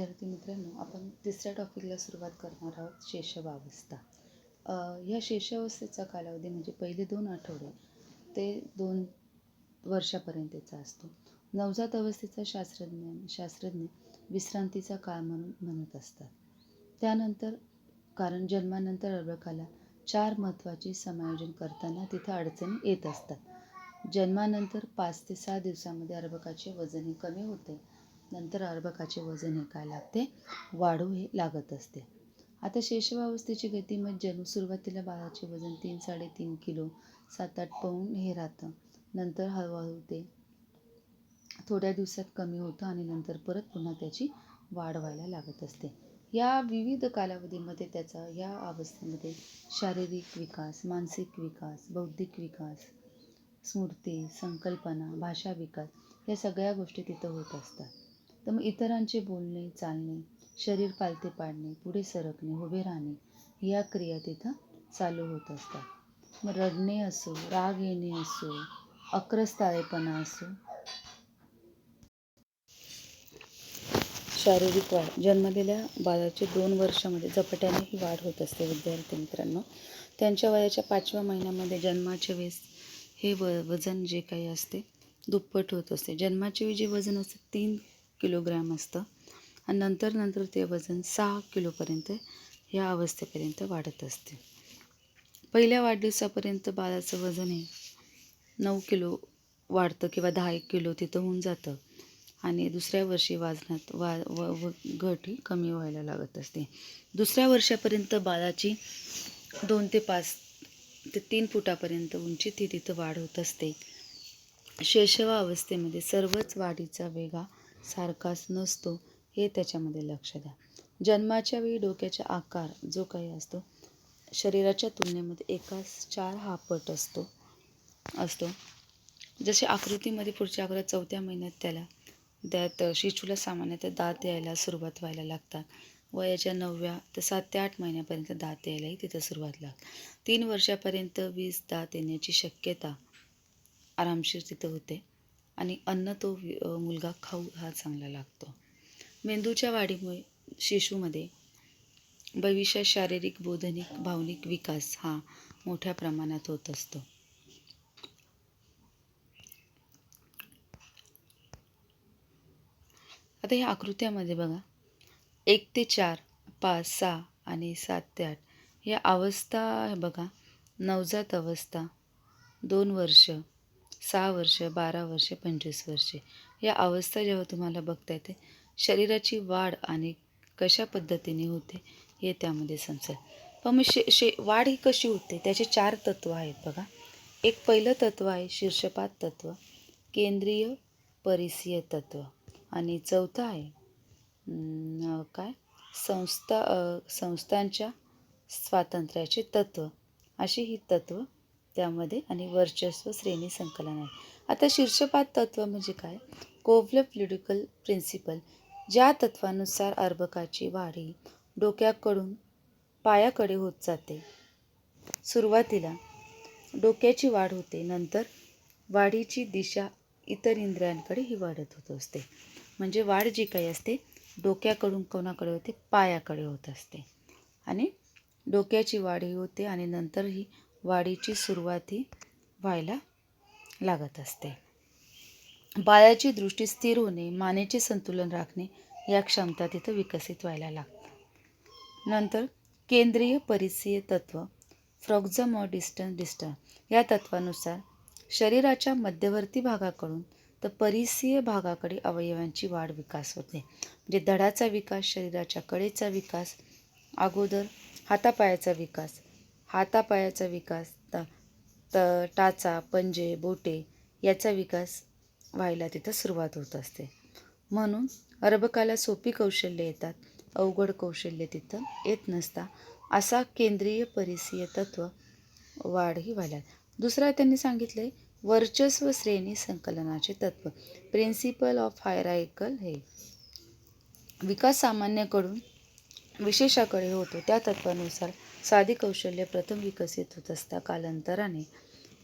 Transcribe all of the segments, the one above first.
विद्यार्थी मित्रांनो आपण तिसऱ्या टॉपिकला सुरुवात करणार आहोत शेषवावस्था. ह्या शेषावस्थेचा कालावधी म्हणजे पहिले दोन आठवडे ते दोन वर्षापर्यंतचा असतो. नवजात अवस्थेचा शास्त्रज्ञ शास्त्रज्ञ विश्रांतीचा काळ म्हणून म्हणत असतात. त्यानंतर कारण जन्मानंतर अर्भकाला चार महत्त्वाची समायोजन करताना तिथं अडचणी येत असतात. जन्मानंतर पाच ते सहा दिवसामध्ये अर्भकाचे वजनही कमी होते. नंतर अर्भकाचे वजन हे काय लागते वाढू हे लागत असते. आता शेषवावस्थेची गती मज्जन जन्म सुरुवातीला बाळाचे वजन तीन साडेतीन किलो सात आठ पाऊण हे राहतं. नंतर हळूहळू ते थोड्या दिवसात कमी होतं आणि नंतर परत पुन्हा त्याची वाढ व्हायला लागत असते. या विविध कालावधीमध्ये त्याचा या अवस्थेमध्ये शारीरिक विकास मानसिक विकास बौद्धिक विकास स्मृती संकल्पना भाषा विकास या सगळ्या गोष्टी तिथं होत असतात. तर मग इतरांचे बोलणे चालणे शरीर पालथे पाडणे पुढे सरकणे उभे राहणे या क्रिया तिथं चालू होत असतात. मग रडणे असो राग येणे असो अक्रस्ताळेपणा असो शारीरिक वाढ जन्मलेल्या बाळाचे दोन वर्षामध्ये झपाट्याने ही वाढ होत असते विद्यार्थी मित्रांनो. त्यांच्या वयाच्या पाचव्या महिन्यामध्ये जन्माच्या वेळेस हे व वजन जे काही असते दुप्पट होत असते. जन्माच्या वेळी जे वजन असते तीन किलोग्रॅम असतं. आणि नंतर नंतर ते वजन सहा किलोपर्यंत या अवस्थेपर्यंत वाढत असते. पहिल्या वाढदिवसापर्यंत बाळाचं वजन हे नऊ किलो वाढतं किंवा दहा एक किलो तिथं होऊन जातं. आणि दुसऱ्या वर्षी वाजनात वा व व घट ही कमी व्हायला लागत असते. दुसऱ्या वर्षापर्यंत बाळाची दोन ते पाच ते तीन फुटापर्यंत उंची ती तिथं वाढ होत असते. शैशवा अवस्थेमध्ये सर्वच वाढीचा वेगा सारखाच नसतो हे त्याच्यामध्ये लक्ष द्या. जन्माच्या वेळी डोक्याचा आकार जो काही असतो शरीराच्या तुलनेमध्ये एकाच चार हा पट असतो असतो. जसे आकृतीमध्ये पुढच्या आकृत चौथ्या महिन्यात त्याला त्यात शिशूला सामान्यतः दात यायला सुरुवात व्हायला लागतात. वयाच्या नवव्या ते सात ते आठ महिन्यापर्यंत दात यायलाही तिथं सुरुवात लागते. तीन वर्षापर्यंत वीस दात येण्याची शक्यता आरामशीर तिथं होते. आणि अन्न तो मुलगा खाऊ हा चांगला लागतो. मेंदूच्या वाढीमुळे शिशूमध्ये भविष्यात शारीरिक बोधनिक भावनिक विकास हा मोठ्या प्रमाणात होत असतो. आता ह्या आकृत्यामध्ये बघा. एक ते चार पाच सहा आणि सात ते आठ. या अवस्था बघा. नवजात अवस्था दोन वर्ष सहा वर्ष बारा वर्ष पंचवीस वर्षे. या अवस्था जेव्हा तुम्हाला बघता येते शरीराची वाढ आणि कशा पद्धतीने होते हे त्यामध्ये समजेल पण मग शे शे वाढ ही कशी होते? त्याचे चार तत्व आहेत बघा. एक पहिलं तत्व आहे शीर्षपात तत्व केंद्रीय परिसीय तत्त्व आणि चौथं आहे काय? संस्था संस्थांच्या स्वातंत्र्याचे तत्व. अशी ही तत्व त्यामध्ये आणि वर्चस्व श्रेणी संकलन आहे. आता शीर्षपात तत्व म्हणजे काय? कोवल फ्लुडिकल प्रिन्सिपल. ज्या तत्वानुसार अर्भकाची वाढी डोक्याकडून पायाकडे होत जाते. सुरुवातीला डोक्याची वाढ होते नंतर वाढीची दिशा इतर इंद्रियांकडे ही वाढत होत असते. म्हणजे वाढ जी काही असते डोक्याकडून कोणाकडे होते? पायाकडे होत असते. आणि डोक्याची वाढ ही होते आणि नंतर ही वाढीची सुरुवात ही व्हायला लागत असते. बाळाची दृष्टी स्थिर होणे मानेचे संतुलन राखणे या क्षमता तिथं विकसित व्हायला लागतात. नंतर केंद्रीय परिसीय तत्व फ्रॉक्झम ऑर डिस्टन्स डिस्टन्स या तत्वानुसार शरीराच्या मध्यवर्ती भागाकडून तर परिसीय भागाकडे अवयवांची वाढ विकास होते. म्हणजे धडाचा विकास शरीराच्या कडेचा विकास अगोदर हातापायाचा विकास हातापायाचा विकास त त टाचा पंजे बोटे याचा विकास व्हायला तिथं सुरुवात होत असते. म्हणून अर्भकाला सोपी कौशल्य येतात अवघड कौशल्य तिथं येत नसता असा केंद्रीय परिसीय तत्व वाढ ही व्हायला दुसरा त्यांनी सांगितले वर्चस्व श्रेणी संकलनाचे तत्व. प्रिन्सिपल ऑफ हायरायकल हे. विकास सामान्यकडून विशेषाकडे होतो. त्या तत्वानुसार साधी कौशल्य प्रथम विकसित होत असता कालांतराने.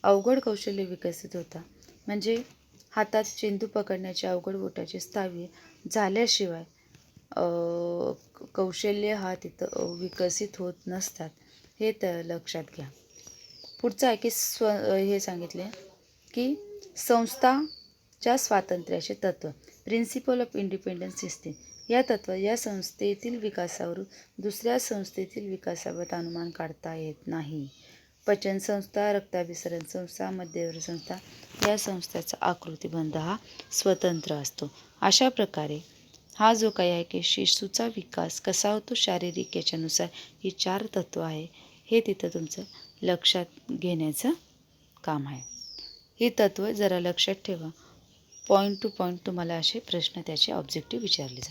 अवघड कौशल्य विकसित होता. म्हणजे हातात चेंदू पकडण्याचे अवघड बोटाचे स्थावी झाल्याशिवाय कौशल्य हा तिथं विकसित होत नसतात. हे तर लक्षात घ्या. पुढचं आहे की स्व हे सांगितले की संस्था च्या स्वातंत्र्याचे तत्त्व प्रिन्सिपल ऑफ इंडिपेंडन्स सिस्टीम या तत्व या संस्थेतील विकासावरून दुसऱ्या संस्थेतील विकासाबाबत अनुमान काढता येत नाही. पचन संस्था रक्ताभिसरण संस्था मध्यवर्ती संस्था या संस्थेचा आकृतिबंध हा स्वतंत्र असतो. अशा प्रकारे हा जो काही आहे की शिशूचा विकास कसा होतो शारीरिक याच्यानुसार ही चार तत्त्व आहे. हे तिथं तुमचं लक्षात घेण्याचं काम आहे. ही तत्त्व जरा लक्षात ठेवा. पॉईंट टू पॉईंट तुम्हाला असे प्रश्न त्याचे ऑब्जेक्टिव्ह विचारले जातात